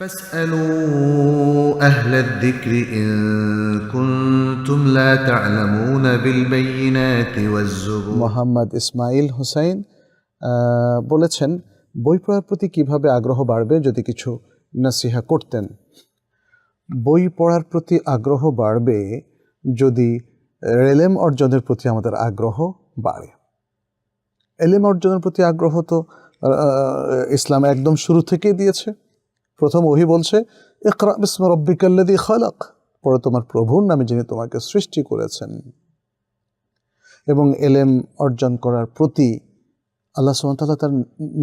فاسألوا أهل الذكر إن كنتم لا تعلمون بالبينات والزبور মোহাম্মদ ইসমাইল হুসাইন আহ, বলেছেন বই পড়ার প্রতি কিভাবে আগ্রহ বাড়বে যদি কিছু নাসিহা করতেন বই পড়ার প্রতি আগ্রহ বাড়বে যদি এলেম অর্জনের প্রতি আমাদের আগ্রহ বাড়ে এলেম অর্জনের প্রতি আগ্রহ তো আহ, ইসলাম একদম শুরু থেকেই দিয়েছে প্রথম ওহি বলছে পড়ো তোমার প্রভুর নামে যিনি তোমাকে সৃষ্টি করেছেন। এবং এলেম অর্জন করার প্রতি আল্লাহ সুমতাল্লাহ তার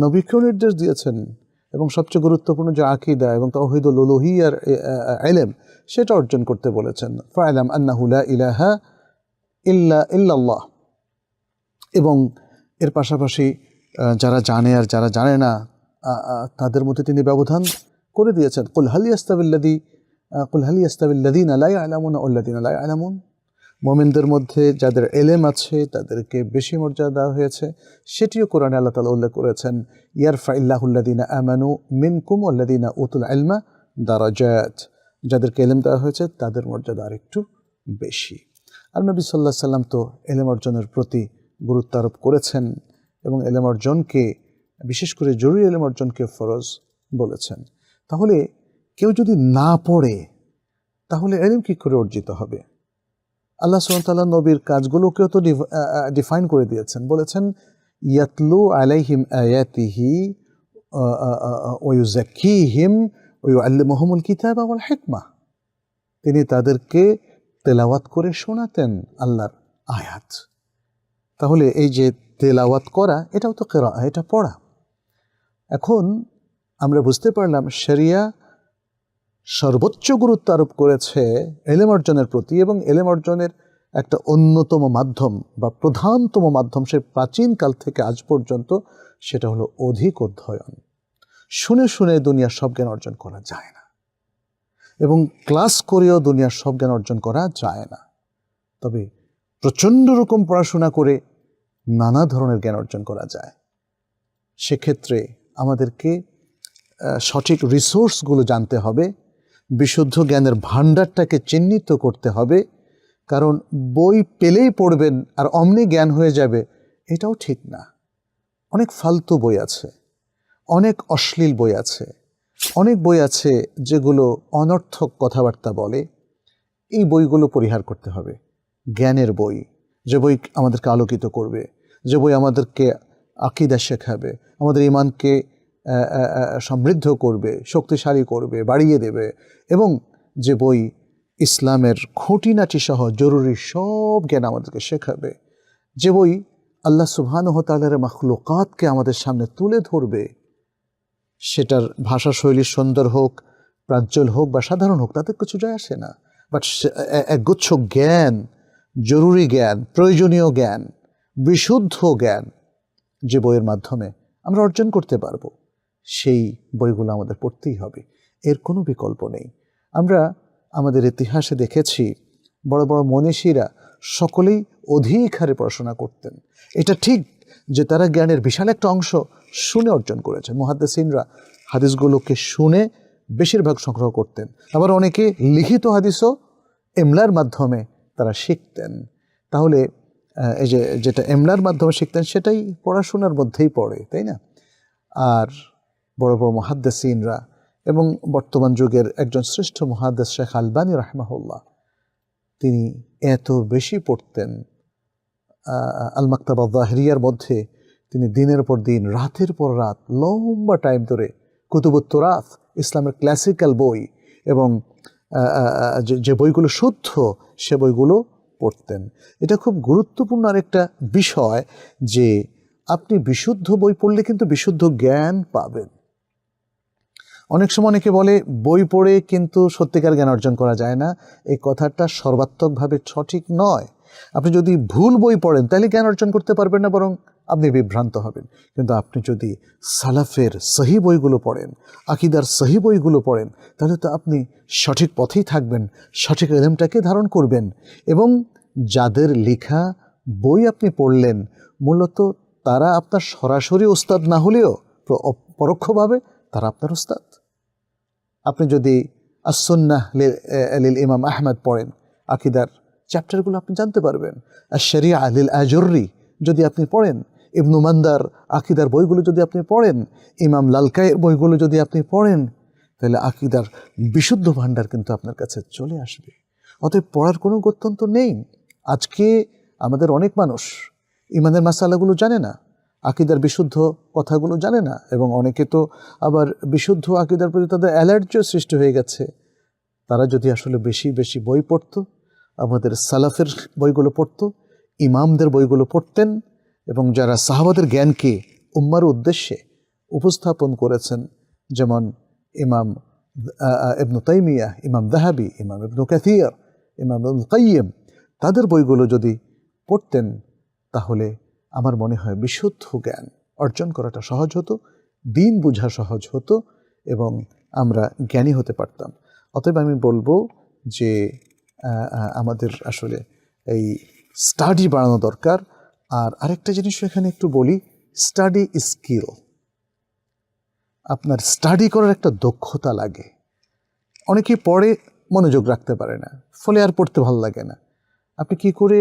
নবীকেও নির্দেশ দিয়েছেন। এবং সবচেয়ে গুরুত্বপূর্ণ যে আকিদা এবং তৌহিদুল উলুহিয়ার এলেম, সেটা অর্জন করতে বলেছেন। ফাইলাম আন্নাহুলা ইলাহা ইল্লা, ইল্লাল্লাহ। এবং এর পাশাপাশি যারা জানে আর যারা জানে না তাদের মধ্যে তিনি ব্যবধান করে দিয়েছেন। কুল হালি আস্তাবিল্লাদি কুল হালি আস্তাবিল্লাদিন আলাই আলামুন উল্লাদিন আলাই আলামুন মোমেনদের মধ্যে যাদের এলেম আছে, তাদেরকে বেশি মর্যাদা দেওয়া হয়েছে, সেটিও কোরআনে আল্লাহ তালা উল্লেখ করেছেন, ইয়ারফা ইল্লাহুল্লাদিনা আমানু মিনকুম উল্লাদিনা উতুল আলমা দারাজাত। যাদেরকে এলেম দেওয়া হয়েছে, তাদের মর্যাদা আরেকটু বেশি। আর নবী সাল্লাহ সাল্লাম তো এলেম অর্জনের প্রতি গুরুত্ব আরোপ করেছেন এবং এলেম অর্জনকে, বিশেষ করে জরুরি এলেম অর্জনকে ফরজ বলেছেন। তাহলে কেউ যদি না পড়ে, তাহলে এলেম কী করে অর্জিত হবে? আল্লাহ সুমতাল্লাহ নবীর কাজগুলোকেও তো ডিফাইন করে দিয়েছেন। বলেছেন, ইয়াতলু আলাইহিম আয়াতিহি ওয়ুজাকিহিম ওয়ু আল্লি মোহাম্মুল কিতাব আমল হেকমা। তিনি তাদেরকে তেলাওয়াত করে শোনাতেন আল্লাহর আয়াত। তাহলে এই যে তেলাওয়াত করা, এটাও তো কেরা এটা পড়া। এখন আমরা বুঝতে পারলাম শরিয়া সর্বোচ্চ গুরুত্ব আরোপ করেছে এলেম অর্জনের প্রতি এবং এলেম অর্জনের একটা অন্যতম মাধ্যম বা প্রধানতম মাধ্যম সে প্রাচীনকাল থেকে আজ পর্যন্ত, সেটা হলো অধিক অধ্যয়ন। শুনে শুনে দুনিয়ার সব জ্ঞান অর্জন করা যায় না। এবং ক্লাস করেও দুনিয়ার সব জ্ঞান অর্জন করা যায় না। তবে প্রচণ্ড রকম পড়াশোনা করে নানা ধরনের জ্ঞান অর্জন করা যায়। সেক্ষেত্রে আমাদেরকে সঠিক রিসোর্সগুলো জানতে হবে, বিশুদ্ধ জ্ঞানের ভাণ্ডারটাকে চিহ্নিত করতে হবে, কারণ বই পেলেই পড়বেন আর অমনি জ্ঞান হয়ে যাবে, এটাও ঠিক না। অনেক ফালতু বই আছে, অনেক অশ্লীল বই আছে, অনেক বই আছে যেগুলো অনর্থক কথাবার্তা বলে, এই বইগুলো পরিহার করতে হবে। জ্ঞানের বই, যে বই আমাদেরকে আলোকিত করবে, যে বই আমাদেরকে আকিদা শেখাবে, আমাদের ইমানকে সমৃদ্ধ করবে, শক্তিশালী করবে, বাড়িয়ে দেবে এবং যে বই ইসলামের খুঁটিনাটি সহ জরুরি সব জ্ঞান আমাদেরকে শেখাবে, যে বই আল্লাহ সুবহানহ তালের মখলুকাতকে আমাদের সামনে তুলে ধরবে, সেটার ভাষা শৈলী সুন্দর হোক প্রাঞ্চল হোক বা সাধারণ হোক, তাতে কিছু যায় আসে না। বাট একগুচ্ছ জ্ঞান, জরুরি জ্ঞান, প্রয়োজনীয় জ্ঞান, বিশুদ্ধ জ্ঞান যে বইয়ের মাধ্যমে আমরা অর্জন করতে পারব। সেই বইগুলো আমাদের পড়তেই হবে। এর কোনো বিকল্প নেই। আমরা আমাদের ইতিহাসে দেখেছি, বড় বড় মনীষীরা সকলেই অধিক হারে পড়াশোনা করতেন। এটা ঠিক যে তারা জ্ঞানের বিশাল একটা অংশ শুনে অর্জন করেছেন। মহাদ্দেসিনরা হাদিসগুলোকে শুনে বেশিরভাগ সংগ্রহ করতেন। আবার অনেকে লিখিত হাদিসও এমলার মাধ্যমে তারা শিখতেন। তাহলে এই যে যেটা এমলার মাধ্যমে শিখতেন সেটাই পড়াশোনার মধ্যেই পড়ে, তাই না? আর বড় বড় মহাদ্দেসিনরা এবং বর্তমান যুগের একজন শ্রেষ্ঠ মহাদ্দেস শেখ আলবানী রাহমাহুল্লাহ, তিনি এত বেশি পড়তেন। আল মাক্তাবা জাহরিয়ার মধ্যে তিনি দিনের পর দিন, রাতের পর রাত, লম্বা টাইম ধরে কুতুবুত্তরাত ইসলামের ক্লাসিক্যাল বই এবং যে বইগুলো শুদ্ধ, সে বইগুলো পড়তেন। এটা খুব গুরুত্বপূর্ণ আরেকটা বিষয় যে, আপনি বিশুদ্ধ বই পড়লে কিন্তু বিশুদ্ধ জ্ঞান পাবেন। অনেক সময় অনেকে বলে, বই পড়ে কিন্তু সত্যিকার জ্ঞান অর্জন করা যায় না। এই কথাটা সর্বাত্মকভাবে সঠিক নয়। আপনি যদি ভুল বই পড়েন, তাহলে জ্ঞান অর্জন করতে পারবেন না, বরং আপনি বিভ্রান্ত হবেন। কিন্তু আপনি যদি সালাফের সহি বইগুলো পড়েন, আকিদার সহি বইগুলো পড়েন, তাহলে তো আপনি সঠিক পথেই থাকবেন, সঠিক এলেমটাকে ধারণ করবেন। এবং যাদের লেখা বই আপনি পড়লেন, মূলত তারা আপনার সরাসরি ওস্তাদ না হলেও পরোক্ষভাবে তারা আপনার ওস্তাদ। আপনি যদি আসন্নাহ লিল ইমাম আহমদ পড়েন, আকিদার চ্যাপ্টারগুলো আপনি জানতে পারবেন। আর শরিয়া লিল আজর্রি যদি আপনি পড়েন, ইবনু মান্দার আকিদার বইগুলো যদি আপনি পড়েন, ইমাম লালকায়ের বইগুলো যদি আপনি পড়েন, তাহলে আকিদার বিশুদ্ধ ভাণ্ডার কিন্তু আপনার কাছে চলে আসবে। অতএব পড়ার কোনো গত্যন্ত নেই। আজকে আমাদের অনেক মানুষ ইমানের মাসালাগুলো জানে না। আকিদার বিশুদ্ধ কথাগুলো জানে না এবং অনেকে তো আবার বিশুদ্ধ আকিদার প্রতি তাদের অ্যালার্জিও সৃষ্টি হয়ে গেছে। তারা যদি আসলে বেশি বেশি বই পড়তো, আমাদের সালাফের বইগুলো পড়তো, ইমামদের বইগুলো পড়তেন এবং যারা সাহাবাদের জ্ঞানকে উম্মার উদ্দেশ্যে উপস্থাপন করেছেন, যেমন ইমাম ইবনু তাইমিয়া, ইমাম দাহাবি, ইমাম ইবনু কাথিয়ার ইমাম কাইয়্যিম, তাদের বইগুলো যদি পড়তেন, তাহলে আমার মনে হয় বিশুদ্ধ জ্ঞান অর্জন করাটা সহজ হতো, দিন বোঝা সহজ হতো এবং আমরা জ্ঞানী হতে পারতাম। অতএব আমি বলব যে আমাদের আসলে এই স্টাডি বাড়ানো দরকার। আর আরেকটা জিনিস এখানে একটু বলি স্টাডি স্কিল আপনার স্টাডি করার একটা দক্ষতা লাগে। অনেকে পড়ে মনোযোগ রাখতে পারে না, ফলে আর পড়তে ভালো লাগে না। আপনি কি করে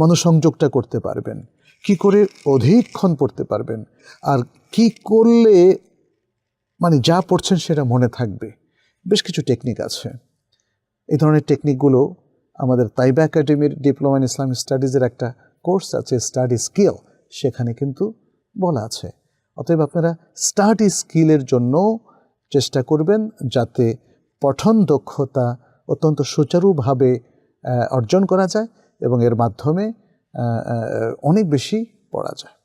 মনোসংযোগটা করতে পারবেন। কি করে অধিকক্ষণ পড়তে পারবেন? আর কি করলে মানে যা পড়ছেন সেটা মনে থাকবে? বেশ কিছু টেকনিক আছে। এই ধরনের টেকনিকগুলো আমাদের তাইবা একাডেমির ডিপ্লোমা ইন ইসলামিক স্টাডিজের একটা কোর্স আছে স্টাডি স্কিল সেখানে কিন্তু বলা আছে। অতএব আপনারা স্টাডি স্কিলের জন্য চেষ্টা করবেন যাতে পঠন দক্ষতা অত্যন্ত সুচারুভাবে অর্জন করা যায়। এবং এর মাধ্যমে অনেক বেশি পড়া যায়।